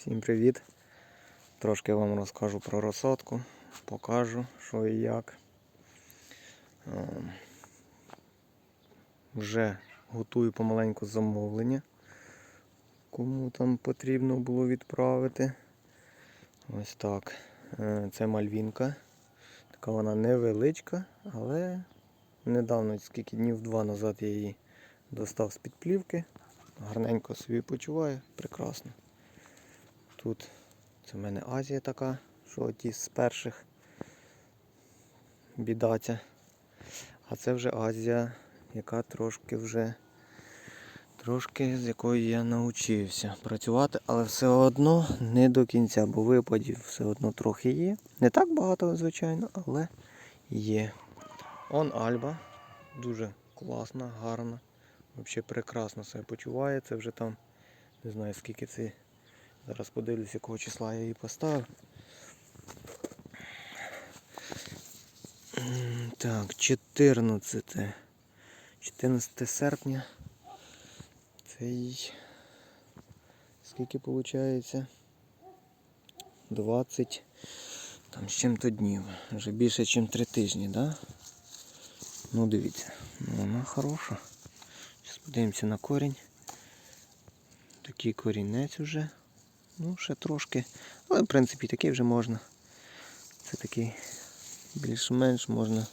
Всім привіт! Трошки вам розкажу про розсадку, покажу, що і як. Ем, Вже готую помаленьку замовлення, кому там потрібно було відправити. Ось так. Е, Це мальвінка. Така вона невеличка, але недавно, скільки днів два назад я її достав з-під плівки. Гарненько собі почуваю, прекрасно. Тут це в мене Азія така, що ті з перших бідаця. А це вже Азія, яка трошки вже трошки з якою я навчився працювати, але все одно не до кінця, бо випадів все одно трохи є. Не так багато, звичайно, але є. Он Альба. Дуже класна, гарна. Взагалі прекрасно себе почуває. Це вже там, не знаю скільки це. Зараз подивлюсь, якого числа я її поставив. Так, 14. 14 серпня. Цей. Скільки виходить? 20. Там з чим-то днів. Вже більше, ніж 3 тижні? Да? Ну дивіться, ну, вона хороша. Зараз подивимося на корінь. Такий корінець уже. Ну, ще трошки. Але в принципі такий вже можна. Це такий більш-менш можна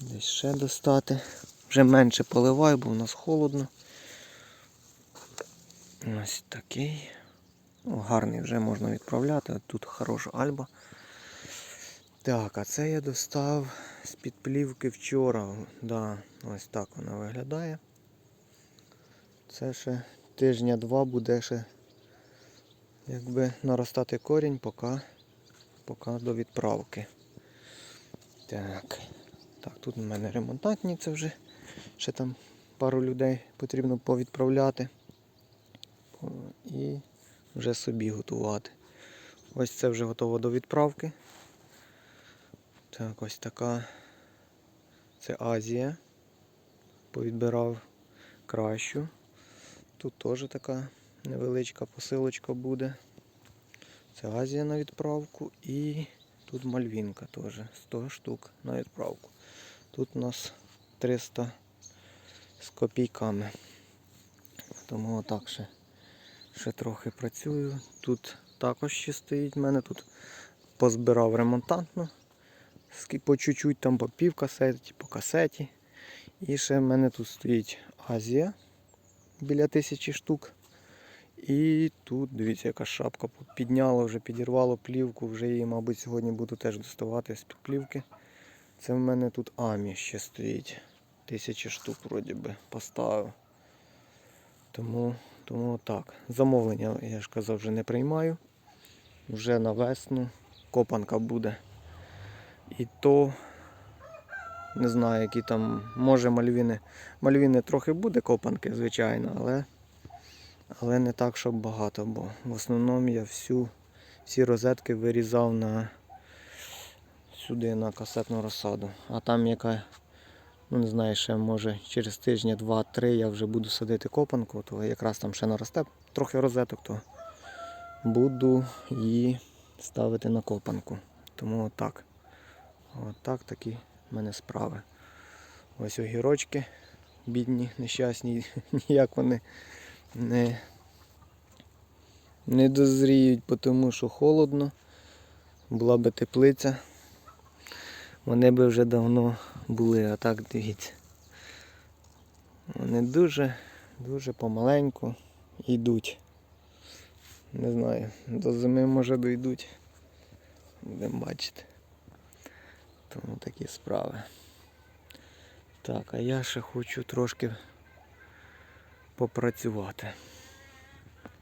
десь ще достати. Вже менше поливаю, бо у нас холодно. Ось такий. Ну, гарний вже можна відправляти. Тут хороша альба. Так, а це я достав з-під плівки вчора. Да, ось так вона виглядає. Це ще тижня-два буде ще якби наростати корінь, поки, поки до відправки. Так. Так, тут у мене ремонтантні, це вже ще там пару людей потрібно повідправляти. І вже собі готувати. Ось це вже готово до відправки. Так, ось така. Це Азія. Повідбирав кращу. Тут теж така невеличка посилочка буде. Це Азія на відправку і тут мальвінка теж 100 штук на відправку. Тут у нас 300 з копійками. Тому отак ще, ще трохи працюю. Тут також ще стоїть в мене тут позбирав ремонтантно. По чуть-чуть там по пів касеті, по касеті. І ще в мене тут стоїть Азія біля тисячі штук. І тут, дивіться, яка шапка підняла, вже підірвало плівку, вже її, мабуть, сьогодні буду теж доставати з-під плівки. Це в мене тут Амі ще стоїть. Тисячі штук вроді би поставив. Тому, тому так. Замовлення, я ж казав, вже не приймаю. Вже на весну копанка буде. І то не знаю, які там, може мальвіни. Мальвіни трохи буде копанки, звичайно, але, але не так, щоб багато, бо в основному я всю, всі розетки вирізав на сюди на касетну розсаду. А там яка, ну не знаю, ще може через тижня, два-три я вже буду садити копанку, то якраз там ще наросте трохи розеток, то буду її ставити на копанку. Тому отак. Отак такі в мене справи. Ось огірочки, бідні, нещасні, ніяк вони не, не дозріють, тому що холодно. Була би теплиця. Вони би вже давно були, а так дивіться. Вони дуже, дуже помаленьку йдуть. Не знаю, до зими може дойдуть. Будемо бачити. Тому такі справи. Так, а я ще хочу трошки попрацювати.